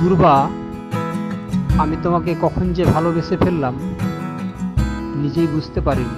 দুর্বা আমি তোমাকে কখন যে ভালোবেসে ফেললাম নিজেই বুঝতে পারিনি।